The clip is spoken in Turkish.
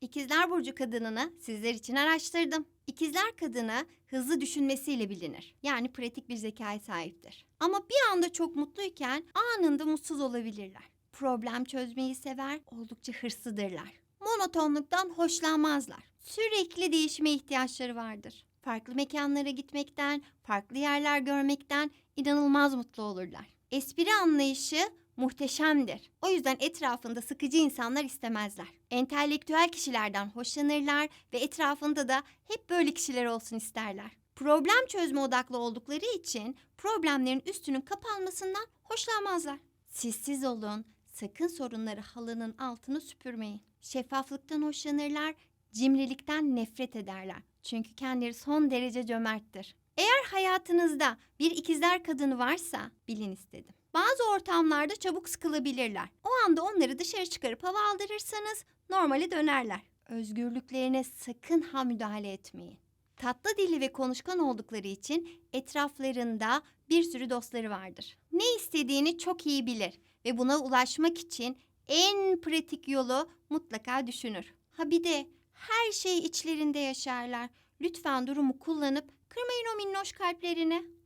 İkizler Burcu kadınını sizler için araştırdım. İkizler kadını hızlı düşünmesiyle bilinir. Yani pratik bir zekaya sahiptir. Ama bir anda çok mutluyken anında mutsuz olabilirler. Problem çözmeyi sever, oldukça hırslıdırlar. Monotonluktan hoşlanmazlar. Sürekli değişime ihtiyaçları vardır. Farklı mekanlara gitmekten, farklı yerler görmekten inanılmaz mutlu olurlar. Espri anlayışı muhteşemdir. O yüzden etrafında sıkıcı insanlar istemezler. Entelektüel kişilerden hoşlanırlar ve etrafında da hep böyle kişiler olsun isterler. Problem çözme odaklı oldukları için problemlerin üstünün kapanmasından hoşlanmazlar. Sessiz olun, sakın sorunları halının altını süpürmeyin. Şeffaflıktan hoşlanırlar, cimrilikten nefret ederler. Çünkü kendileri son derece cömerttir. Eğer hayatınızda bir ikizler kadını varsa bilin istedim. Bazı ortamlarda çabuk sıkılabilirler. O anda onları dışarı çıkarıp hava aldırırsanız normale dönerler. Özgürlüklerine sakın ha müdahale etmeyin. Tatlı dilli ve konuşkan oldukları için etraflarında bir sürü dostları vardır. Ne istediğini çok iyi bilir ve buna ulaşmak için en pratik yolu mutlaka düşünür. Ha bir de her şeyi içlerinde yaşarlar. Lütfen durumu kullanıp kırmayın o minnoş kalplerini.